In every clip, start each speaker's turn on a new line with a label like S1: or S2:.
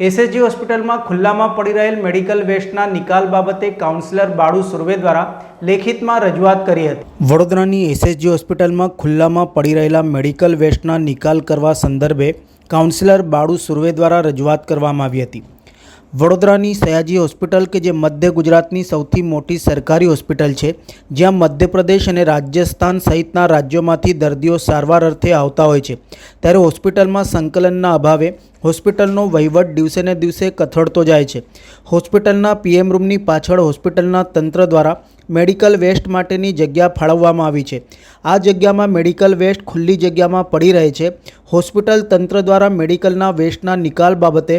S1: SHG હોસ્પિટલમાં ખુલ્લામાં પડી રહેલ મેડિકલ વેસ્ટના નિકાલ બાબતે કાઉન્સિલર બાળુ સુરવે દ્વારા લેખિતમાં રજૂઆત કરી હતી. વડોદરાની એસએચજી હોસ્પિટલમાં ખુલ્લામાં પડી રહેલા મેડિકલ વેસ્ટના નિકાલ કરવા સંદર્ભે કાઉન્સિલર બાળુ સુરવે દ્વારા રજૂઆત કરવામાં આવી હતી. વડોદરાની સયાજી હોસ્પિટલ કે જે મધ્ય ગુજરાતની સૌથી મોટી સરકારી હોસ્પિટલ છે, જ્યાં મધ્યપ્રદેશ અને રાજસ્થાન સહિતના રાજ્યોમાંથી દર્દીઓ સારવાર અર્થે આવતા હોય છે. ત્યારે હોસ્પિટલમાં સંકલનના અભાવે હોસ્પિટલનો વહીવટ દિવસે ને દિવસે કથળતો જાય છે. હોસ્પિટલના પીએમ રૂમની પાછળ હોસ્પિટલના તંત્ર દ્વારા મેડિકલ વેસ્ટ માટેની જગ્યા ફાળવવામાં આવી છે. આ જગ્યામાં મેડિકલ વેસ્ટ ખુલ્લી જગ્યામાં પડી રહે છે. હોસ્પિટલ તંત્ર દ્વારા મેડિકલના વેસ્ટના નિકાલ બાબતે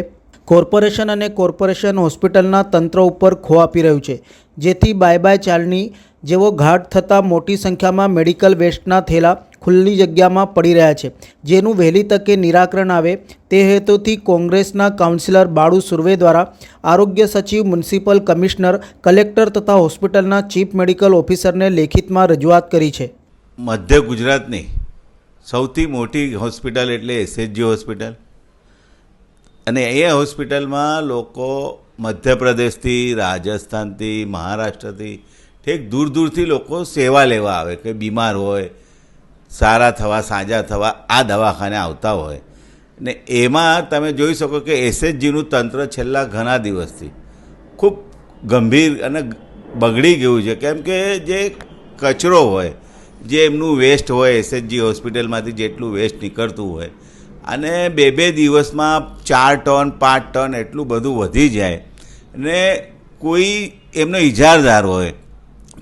S1: કોર્પોરેશન અને કોર્પોરેશન હોસ્પિટલના તંત્ર ઉપર ખો આપી રહ્યું છે. જેથી બાય બાય ચાલની જેવો ઘાટ થતાં મોટી સંખ્યામાં મેડિકલ વેસ્ટના થેલા ખુલ્લી જગ્યામાં પડી રહ્યા છે. જેનું વહેલી તકે નિરાકરણ આવે તે હેતુથી કોંગ્રેસના કાઉન્સિલર બાળુ સુરવે દ્વારા આરોગ્ય સચિવ મ્યુનિસિપલ કમિશનર, કલેક્ટર તથા હોસ્પિટલના ચીફ મેડિકલ ઓફિસરને લેખિતમાં રજૂઆત કરી છે.
S2: મધ્ય ગુજરાતની સૌથી મોટી હોસ્પિટલ એટલે એસએચજી હોસ્પિટલ. અને એ હોસ્પિટલમાં લોકો મધ્યપ્રદેશથી, રાજસ્થાનથી, મહારાષ્ટ્રથી ઠેક દૂર દૂરથી લોકો સેવા લેવા આવે કે બીમાર હોય, સારા થવા, સાજા થવા, આ દવાખાને આવતા હોય. ને એમાં તમે જોઈ શકો કે એસએચજીનું તંત્ર છેલ્લા ઘણા દિવસથી ખૂબ ગંભીર અને બગડી ગયું છે. કેમ કે જે કચરો હોય, જે એમનું વેસ્ટ હોય એસએચજી હોસ્પિટલમાંથી જેટલું વેસ્ટ નીકળતું હોય અને બે બે દિવસમાં ચાર ટન, પાંચ ટન એટલું બધું વધી જાય. ને કોઈ એમનો ઇજારદાર હોય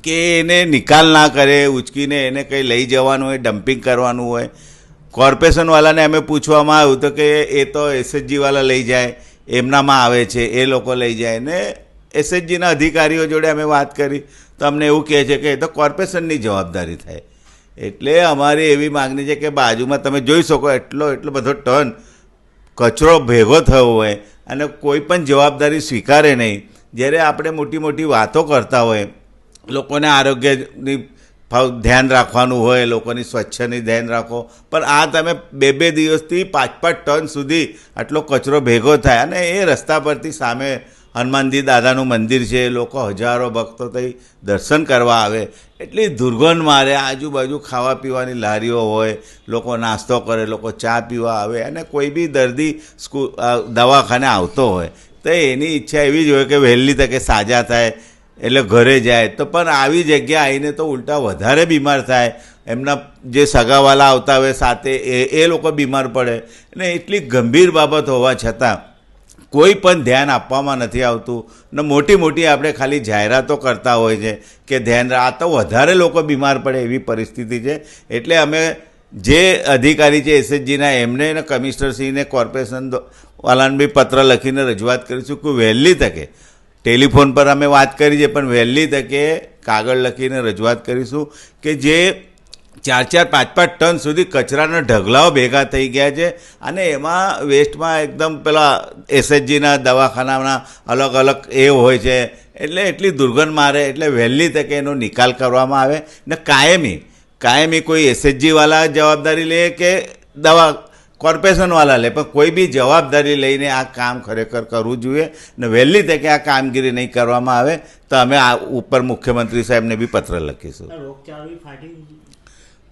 S2: કે એને નિકાલ ના કરે, ઉચકીને એને કંઈ લઈ જવાનું હોય, ડમ્પિંગ કરવાનું હોય. કોર્પોરેશનવાળાને અમે પૂછવામાં આવ્યું તો કે એ તો એસએચજીવાળા લઈ જાય, એમનામાં આવે છે, એ લોકો લઈ જાય. ને એસએચજીના અધિકારીઓ જોડે અમે વાત કરી. તો અમને એવું કહે છે કે એ તો કોર્પોરેશનની જવાબદારી થાય. એટલે અમારી એવી માગણી છે કે બાજુમાં તમે જોઈ શકો એટલો એટલો બધો ટન કચરો ભેગો થયો હોય અને કોઈ પણ જવાબદારી સ્વીકારે નહીં. જ્યારે આપણે મોટી મોટી વાતો કરતા હોય, લોકોને આરોગ્યની ધ્યાન રાખવાનું હોય, લોકોની સ્વચ્છની ધ્યાન રાખો, પણ આ તમે બે બે દિવસથી પાંચ પાંચ ટન સુધી આટલો કચરો ભેગો થાય અને એ રસ્તા પરથી સામે હનુમાનજી દાદાનું મંદિર છે, લોકો હજારો ભક્તો થઈ દર્શન કરવા આવે. એટલી દુર્ગંધ મારે, આજુબાજુ ખાવા પીવાની લારીઓ હોય, લોકો નાસ્તો કરે, લોકો ચા પીવા આવે, અને કોઈ બી દર્દી સ્કૂલ દવાખાને આવતો હોય, તો એની ઈચ્છા એવી જ હોય કે વહેલી તકે સાજા થાય, એટલે ઘરે જાય. તો પણ આવી જગ્યા આવીને તો ઉલટા વધારે બીમાર થાય. એમના જે સગાવાલા આવતા હોય સાથે એ એ લોકો બીમાર પડે. અને એટલી ગંભીર બાબત હોવા છતાં કોઈ પણ ધ્યાન આપવામાં નથી આવતું. ને મોટી મોટી આપણે ખાલી જાહેરાતો કરતા હોય છે કે ધ્યાન આ તો વધારે લોકો બીમાર પડે એવી પરિસ્થિતિ છે. એટલે અમે જે અધિકારી છે, એસએચજીના, એમને ને કમિશનરશ્રીને કોર્પોરેશન વાલાને બી પત્ર લખીને રજૂઆત કરીશું કે વહેલી તકે. ટેલિફોન પર અમે વાત કરી છે, પણ વહેલી તકે કાગળ લખીને રજૂઆત કરીશું કે જે ચાર ચાર પાંચ પાંચ ટન સુધી કચરાના ઢગલાઓ ભેગા થઈ ગયા છે. અને એમાં વેસ્ટમાં એકદમ પેલા એસએચજીના દવાખાનાના અલગ અલગ એ હોય છે. એટલે એટલી દુર્ગંધ મારે, એટલે વહેલી તકે એનો નિકાલ કરવામાં આવે. ને કાયમી કાયમી કોઈ એસએચજીવાળા જવાબદારી લે કે દવા કોર્પોરેશનવાળા લે? પણ કોઈ બી જવાબદારી લઈને આ કામ ખરેખર કરવું જોઈએ. ને વહેલી તકે આ કામગીરી નહીં કરવામાં આવે. તો અમે આ ઉપર મુખ્યમંત્રી સાહેબને બી પત્ર લખીશું.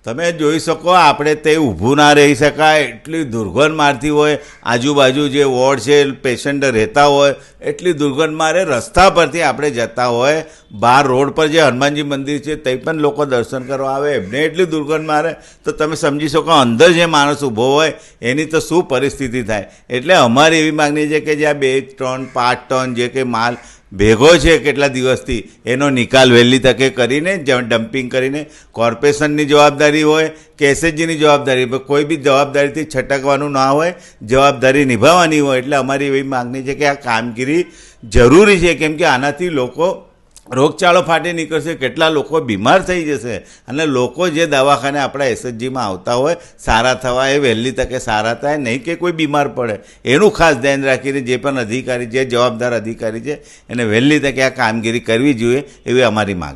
S2: તમે જોઈ શકો, આપણે તે ઊભું ના રહી શકાય. એટલી દુર્ગંધ મારતી હોય, આજુબાજુ જે વોર્ડ છે, પેશન્ટ રહેતા હોય, એટલી દુર્ગંધ મારે રસ્તા પરથી આપણે જતા હોય. બહાર રોડ પર જે હનુમાનજી મંદિર છે, તે પણ લોકો દર્શન કરવા આવે. એમને એટલી દુર્ગંધ મારે. તો તમે સમજી શકો, અંદર જે માણસ ઊભો હોય, એની તો શું પરિસ્થિતિ થાય? એટલે અમારી એવી માગણી છે કે જ્યાં બે ત્રણ, પાંચ ટન જે કંઈ માલ ભેગો છે કેટલા દિવસથી? એનો નિકાલ વહેલી તકે કરીને ડમ્પિંગ કરીને કોર્પોરેશનની જવાબદારી હોય કે એસએચજીની જવાબદારી હોય, કોઈ બી જવાબદારીથી છટકવાનું ના હોય, જવાબદારી નિભાવવાની હોય, એટલે અમારી એવી માગણી છે કે આ કામગીરી જરૂરી છે, કેમ કે આનાથી લોકો રોગચાળો ફાટી નીકળશે, કેટલા લોકો બીમાર થઈ જશે અને લોકો જે દવાખાને આપણા એસએચજીમાં આવતા હોય, સારા થવા એ વહેલી તકે સારા થાય, નહીં કે કોઈ બીમાર પડે. એનું ખાસ ધ્યાન રાખીને જે પણ અધિકારી જે જવાબદાર અધિકારી છે, એને વહેલી તકે આ કામગીરી કરવી જોઈએ એવી અમારી માગ